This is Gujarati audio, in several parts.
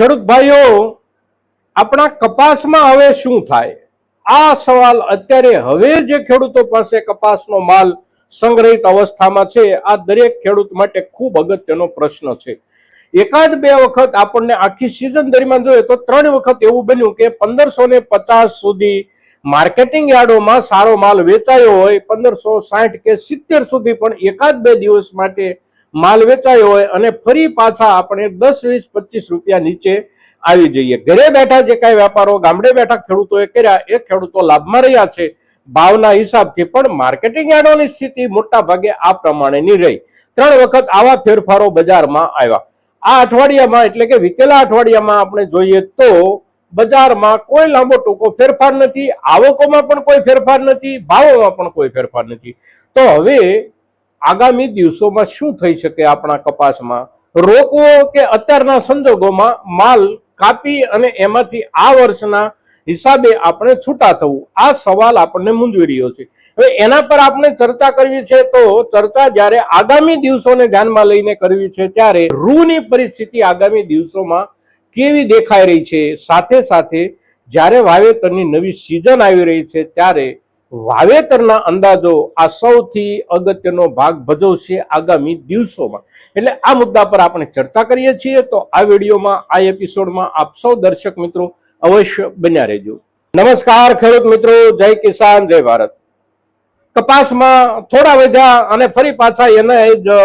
ખેડૂત ભાઈઓ, આપણા કપાસમાં હવે શું થાય? આ સવાલ અત્યારે હવે જે ખેડૂતો પાસે કપાસનો માલ સંગ્રહિત અવસ્થામાં છે, આ દરેક ખેડૂત માટે ખૂબ અગત્યનો પ્રશ્ન છે. એકાદ બે વખત આપણને આખી સિઝન દરમિયાન જોઈએ તો ત્રણ વખત એવું બન્યું કે પંદરસો ને પચાસ સુધી માર્કેટિંગ યાર્ડોમાં સારો માલ વેચાયો હોય, પંદરસો સાઠ કે સિત્તેર સુધી પણ એકાદ બે દિવસ માટે માલ વેચાયો હોય અને ફરી પાછા આપણે દસ, વીસ, પચીસ રૂપિયા નીચે આવી જઈએ. ઘરે બેઠા જે કાંઈ વ્યાપારો ગામડે બેઠા ખેડૂતોએ કર્યા, એ ખેડૂતો લાભમાં રહ્યા છે. ભાવના હિસાબથી પણ માર્કેટિંગ યાર્ડોની સ્થિતિ મોટા ભાગે આ પ્રમાણેની રહી. ત્રણ વખત આવા ફેરફારો બજારમાં આવ્યા. આ અઠવાડિયામાં, એટલે કે વિતેલા અઠવાડિયામાં આપણે જોઈએ તો બજારમાં કોઈ લાંબો ટૂંકો ફેરફાર નથી, આવકોમાં પણ કોઈ ફેરફાર નથી, ભાવોમાં પણ કોઈ ફેરફાર નથી. તો હવે આગામી દિવસોમાં શું થઈ શકે આપણા કપાસમાં? રોકવો કે અત્યારના સંજોગોમાં માલ કાપી અને એમાંથી આ વર્ષના હિસાબે આપણે છૂટા થવું? આ સવાલ આપણને મૂંઝવી રહ્યો છે. હવે એના પર આપણે ચર્ચા કરવી છે તો ચર્ચા જ્યારે આગામી દિવસોને ધ્યાનમાં લઈને કરવી છે ત્યારે રૂની પરિસ્થિતિ આગામી દિવસોમાં કેવી દેખાઈ રહી છે? સાથે સાથે જ્યારે વાવેતરની નવી સિઝન આવી રહી છે ત્યારે વાવેતરના અંદાજો આ સૌથી અગત્યનો ભાગ ભજવશે આગામી દિવસોમાં. એટલે આ મુદ્દા પર આપણે ચર્ચા કરીએ છીએ તો આ વિડીયોમાં, આ એપિસોડમાં આપ સૌ દર્શક મિત્રો અવશ્ય બન્યા રહેજો. નમસ્કાર, ખેડૂત મિત્રો, જય કિસાન, જય ભારત. કપાસમાં થોડા વેજા અને ફરી પાછા એના જ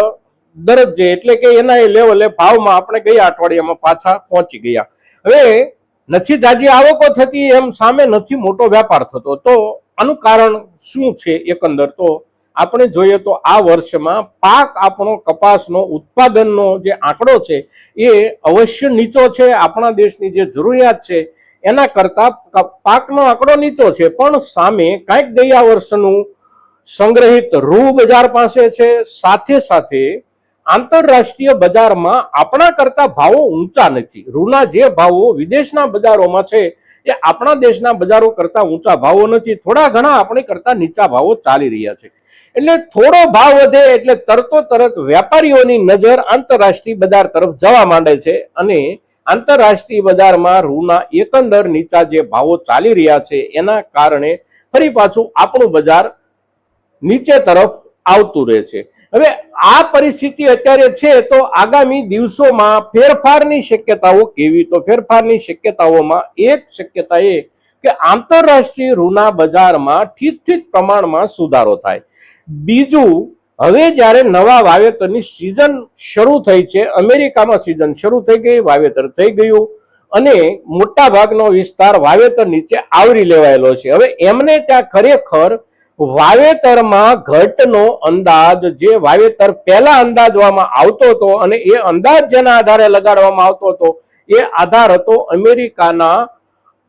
દરજ્જે એટલે કે એના એ લેવલે ભાવમાં આપણે ગયા અઠવાડિયામાં પાછા પહોંચી ગયા. હવે નથી જાજી આવકો થતી એમ સામે નથી મોટો વ્યાપાર થતો. તો આનું કારણ શું છે એકંદર? તો આપણે જોઈએ તો આ વર્ષમાં પાક આપણો કપાસનો, ઉત્પાદનનો જે આંકડો છે એ અવશ્ય નીચો છે. આપણા દેશની જે જરૂરિયાત છે એના કરતા પાકનો આંકડો નીચો છે. પણ સામે કાંઈક ગયા વર્ષનું સંગ્રહિત રૂ બજાર પાસે છે. સાથે સાથે આંતરરાષ્ટ્રીય બજારમાં આપણા કરતા ભાવો ઊંચા નથી. રૂના જે ભાવો વિદેશના બજારોમાં છે એ આપણા દેશના બજારો કરતા ઊંચા ભાવો નથી, થોડા ઘણા આપણે કરતા નીચા ભાવો ચાલી રહ્યા છે. એટલે થોડો ભાવ વધે એટલે તરતો તરત વેપારીઓની નજર આંતરરાષ્ટ્રીય બજાર તરફ જવા માંડે છે અને આંતરરાષ્ટ્રીય બજારમાં રૂના એકંદર નીચા જે ભાવો ચાલી રહ્યા છે એના કારણે ફરી પાછું આપણું બજાર નીચે તરફ આવતું રહે છે. હવે આ પરિસ્થિતિ અત્યારે છે તો આગામી દિવસોમાં ફેરફારની શક્યતાઓ કેવી? તો ફેરફારની શક્યતાઓમાં એક શક્યતા એ કે આંતરરાષ્ટ્રીય ઋણા બજારમાં ઠીક ઠીક પ્રમાણમાં સુધારો થાય. બીજું, હવે જ્યારે નવા વાવેતરની સિઝન શરૂ થઈ છે, અમેરિકામાં સિઝન શરૂ થઈ ગઈ, વાવેતર થઈ ગયું અને મોટા ભાગનો વિસ્તાર વાવેતર નીચે આવરી લેવાયેલો છે. હવે એમને ત્યાં ખરેખર વાવેતરમાં ઘટનો અંદાજ, જે વાવેતર પહેલા અંદાજવામાં આવતો હતો અને એ અંદાજ જેના આધારે લગાડવામાં આવતો હતો, એ આધાર હતો અમેરિકાના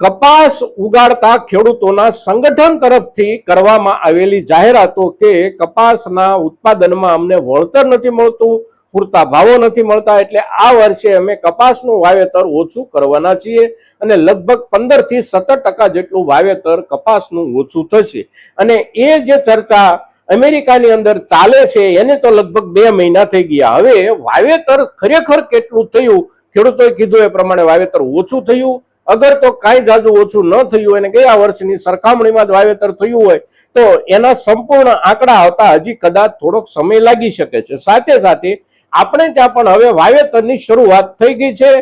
કપાસ ઉગાડતા ખેડૂતોના સંગઠન તરફથી કરવામાં આવેલી જાહેરાતો કે કપાસના ઉત્પાદનમાં અમને વળતર નથી મળતું પૂરતા ભાવો નથી મળતા એટલે આ વર્ષે અમે કપાસનું વાવેતર ઓછું કરવાના છીએ અને લગભગ પંદરથી સત્તર ટકા જેટલું વાવેતર કપાસનું ઓછું થશે. અને એ જે ચર્ચા અમેરિકાની અંદર ચાલે છે, એને તો લગભગ બે મહિના થઈ ગયા. હવે વાવેતર ખરેખર કેટલું થયું? ખેડૂતોએ કીધું એ પ્રમાણે વાવેતર ઓછું થયું. અગર તો કાંઈ જાજુ ઓછું ન થયું, અને ગયા વર્ષની સરખામણીમાં જ વાવેતર થયું હોય, તો એના સંપૂર્ણ આંકડા આવતા હજી કદાચ થોડોક સમય લાગી શકે છે. સાથે સાથે આપણે ત્યાં પણ હવે વાવેતરની શરૂઆત થઈ ગઈ છે.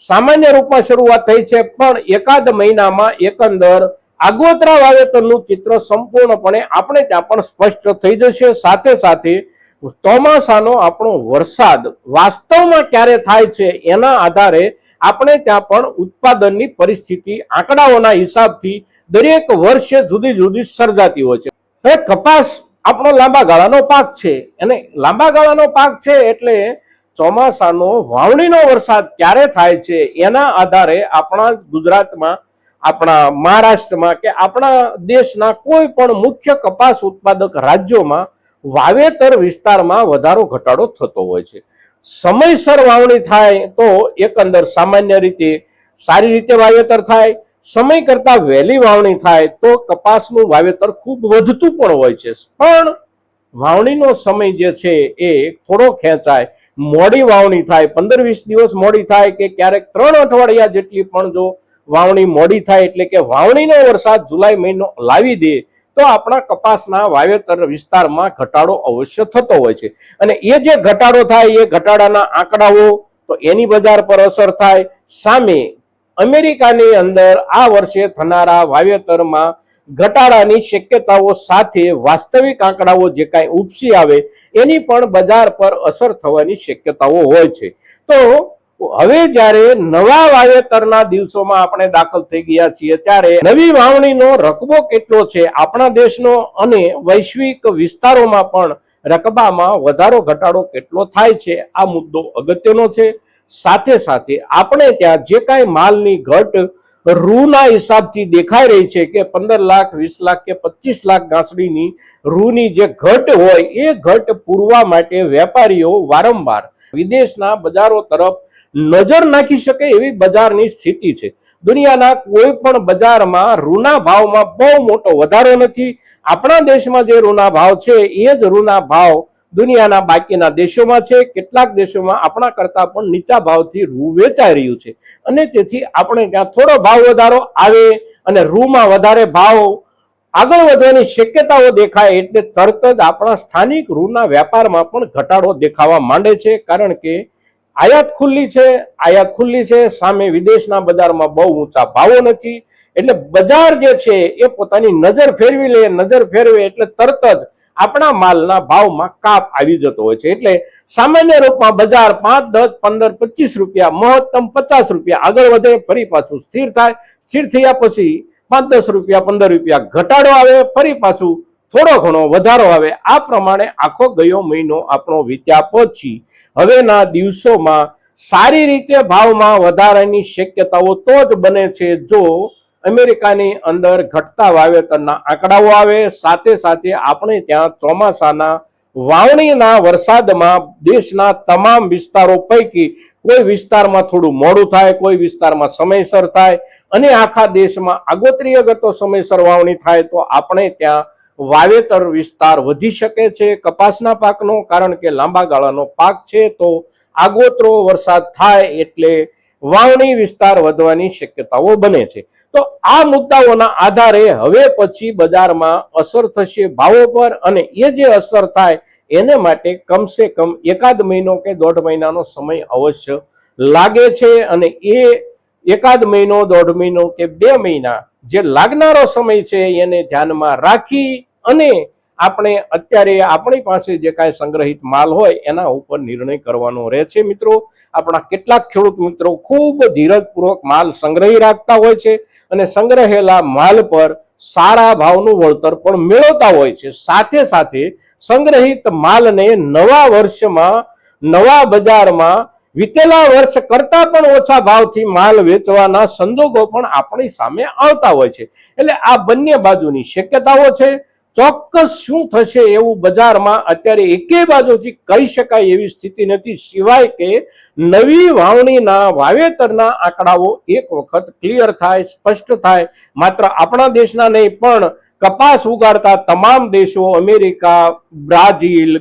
સામાન્ય રૂપમાં શરૂઆત થઈ છે, પણ એકાદ મહિનામાં એકંદર આગોતરા વાવેતરનું ચિત્ર સંપૂર્ણપણે આપણે ત્યાં પણ સ્પષ્ટ થઈ જશે. સાથે સાથે ચોમાસાનો આપણો વરસાદ વાસ્તવમાં ક્યારે થાય છે એના આધારે આપણે ત્યાં પણ ઉત્પાદનની પરિસ્થિતિ આંકડાઓના હિસાબથી દરેક વર્ષે જુદી જુદી સર્જાતી હોય છે. હવે કપાસ આપણો લાંબા ગાળાનો પાક છે. અને લાંબા ગાળાનો પાક છે એટલે ચોમાસાનો, વાવણીનો વરસાદ ક્યારે થાય છે એના આધારે આપણા ગુજરાતમાં, આપણા મહારાષ્ટ્રમાં કે આપણા દેશના કોઈ પણ મુખ્ય કપાસ ઉત્પાદક રાજ્યોમાં વાવેતર વિસ્તારમાં વધારો, ઘટાડો થતો હોય છે. સમયસર વાવણી થાય તો એકંદર સામાન્ય રીતે સારી રીતે વાવેતર થાય સમય કરતા વહેલી વાવણી થાય તો કપાસનું વાવેતર ખૂબ વધતું પણ હોય છે. પણ વાવણીનો સમય જે છે એ થોડો ખેંચાય. મોડી વાવણી થાય, પંદર વીસ દિવસ મોડી થાય કે ક્યારેક ત્રણ અઠવાડિયા જેટલી પણ જો વાવણી મોડી થાય એટલે કે વાવણીનો વરસાદ જુલાઈ મહિનો લાવી દે તો આપણા કપાસના વાવેતર વિસ્તારમાં ઘટાડો અવશ્ય થતો હોય છે. અને એ જે ઘટાડો થાય, એ ઘટાડાના આંકડાઓ તો એની બજાર પર અસર થાય. સામે અમેરિકાની અંદર આ વર્ષે થનારા વાવેતરમાં ઘટાડાની શક્યતાઓ સાથે વાસ્તવિક આંકડાઓ જે કાંઈ ઉપસી આવે, એની પણ બજાર પર અસર થવાની શક્યતાઓ હોય છે. તો હવે જ્યારે નવા વાવેતરના દિવસોમાં આપણે દાખલ થઈ ગયા છીએ, ત્યારે નવી વાવણીનો રકબો કેટલો છે આપણા દેશનો અને વૈશ્વિક વિસ્તારોમાં પણ રકબામાં વધારો, ઘટાડો કેટલો થાય છે, આ મુદ્દો અગત્યનો છે. સાથે સાથે આપણે ત્યાં જે કાંઈ માલની ઘટ રૂના હિસાબથી દેખાઈ રહી છે કે પંદર લાખ, વીસ લાખ કે પચીસ લાખ ગાંસડીની રૂની જે ઘટ હોય, એ ઘટ પૂરવા માટે વેપારીઓ વારંવાર વિદેશના બજારો તરફ નજર નાખી શકે એવી બજારની સ્થિતિ છે. દુનિયાના કોઈ પણ બજારમાં રૂના ભાવમાં બહુ મોટો વધારો નથી. આપણા દેશમાં જે રૂના ભાવ છે, એ જ રૂના ભાવ દુનિયાના બાકીના દેશોમાં છે, કેટલાક દેશોમાં આપણા કરતા પણ નીચા ભાવથી રૂ વેચાઈ રહ્યું છે. અને તેથી આપણે ત્યાં થોડો ભાવ વધારો આવે અને રૂમાં વધારે ભાવ આગળ વધવાની શક્યતાઓ દેખાય એટલે તરત જ આપણા સ્થાનિક રૂના વેપારમાં પણ ઘટાડો દેખાવા માંડે છે, કારણ કે આયાત ખુલ્લી છે, આયાત ખુલ્લી છે, સામે વિદેશના બજારમાં બહુ ઊંચા ભાવો નથી. એટલે બજાર જે છે એ પોતાની નજર ફેરવી લે, નજર ફેરવે એટલે તરત જ આપણા માલના ભાવમાં કાપ આવી જતો હોય છે. એટલે સામાન્ય રૂપમાં બજાર પાંચ, દસ, પંદર, પચીસ રૂપિયા, મહત્તમ પચાસ રૂપિયા. આગળ વધે ફરી પાછું સ્થિર થાય. સ્થિર થયા પછી પાંચ, દસ રૂપિયા, પંદર રૂપિયા ઘટાડો આવે, ફરી પાછું થોડો ઘણો વધારો આવે. આ પ્રમાણે આખો ગયો મહિનો આપણો વીત્યા પછી. હવેના દિવસોમાં સારી રીતે ભાવમાં વધારાની શક્યતાઓ તો જ બને છે. જો અમેરિકાની અંદર ઘટતા વાવેતરના આંકડાઓ આવે, સાથે સાથે આપણે ત્યાં ચોમાસાના વાવણીના વરસાદમાં દેશના તમામ વિસ્તારો પૈકી કોઈ વિસ્તારમાં થોડું મોડું થાય, કોઈ વિસ્તારમાં સમયસર થાય અને આખા દેશમાં આગોતરી અગતો સમયસર વાવણી થાય તો આપણે ત્યાં વાવેતર વિસ્તાર વધી શકે છે. કપાસના પાકનો, કારણ કે લાંબા ગાળાનો પાક છે તો આગોતરો વરસાદ થાય એટલે વાવણી વિસ્તાર વધવાની શક્યતાઓ બને છે. તો આ મુદ્દાઓના આધારે હવે પછી બજારમાં અસર થશે ભાવો પર અને એ જે અસર થાય એને માટે કમસે કમ એકાદ મહિનો કે દોઢ મહિનાનો સમય અવશ્ય લાગે છે અને એ એકાદ મહિનો, દોઢ મહિનો કે બે મહિના જે લાગનારો સમય છે એને ધ્યાનમાં રાખી અને આપણે અત્યારે આપણી પાસે જે કાંઈ સંગ્રહિત માલ હોય એના ઉપર નિર્ણય કરવાનો રહે છે મિત્રો, આપણા કેટલાક ખેડૂત મિત્રો ખૂબ ધીરજપૂર્વક માલ સંગ્રહી રાખતા હોય છે. અને સંગ્રહેલા માલ પર સારા ભાવનું વળતર પણ મેળવતા હોય છે. સાથે સાથે સંગ્રહિત માલને નવા વર્ષમાં, નવા બજારમાં, વીતેલા વર્ષ કરતા પણ ઓછા ભાવથી માલ વેચવાના સંજોગો પણ આપણી સામે આવતા હોય છે. એટલે આ બંને બાજુની શક્યતાઓ છે. ચોક્કસ શું થશે એવું બજારમાં અત્યારે એકે બાજુથી કહી શકાય એવી સ્થિતિ નથી. સિવાય કે નવી વાવણીના વાવેતરના આંકડાઓ એક વખત ક્લિયર થાય, સ્પષ્ટ થાય. માત્ર આપણા દેશના નહીં, પણ કપાસ ઉગાડતા તમામ દેશો, અમેરિકા, બ્રાઝિલ,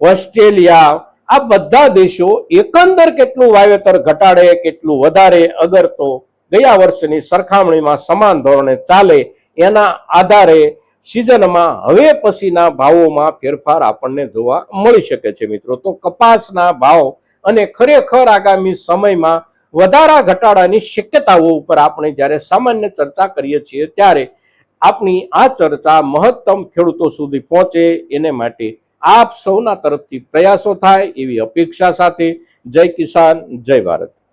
ઓસ્ટ્રેલિયા, આ બધા દેશો એકંદર કેટલું વાવેતર ઘટાડે, કેટલું વધારે, અગર તો ગયા વર્ષની સરખામણીમાં સમાન ધોરણે ચાલે એના આધારે સિઝનમાં હવે પછીના ભાવોમાં ફેરફાર આપણને જોવા મળી શકે છે મિત્રો. તો કપાસના ભાવ અને ખરેખર આગામી સમયમાં વધારા ઘટાડાની શક્યતાઓ ઉપર આપણે જ્યારે સામાન્ય ચર્ચા કરીએ છીએ ત્યારે આપણી આ ચર્ચા મહત્તમ ખેડૂતો સુધી પહોંચે એને માટે આપ સૌના તરફથી પ્રયાસો થાય એવી અપેક્ષા સાથે. જય કિસાન, જય ભારત.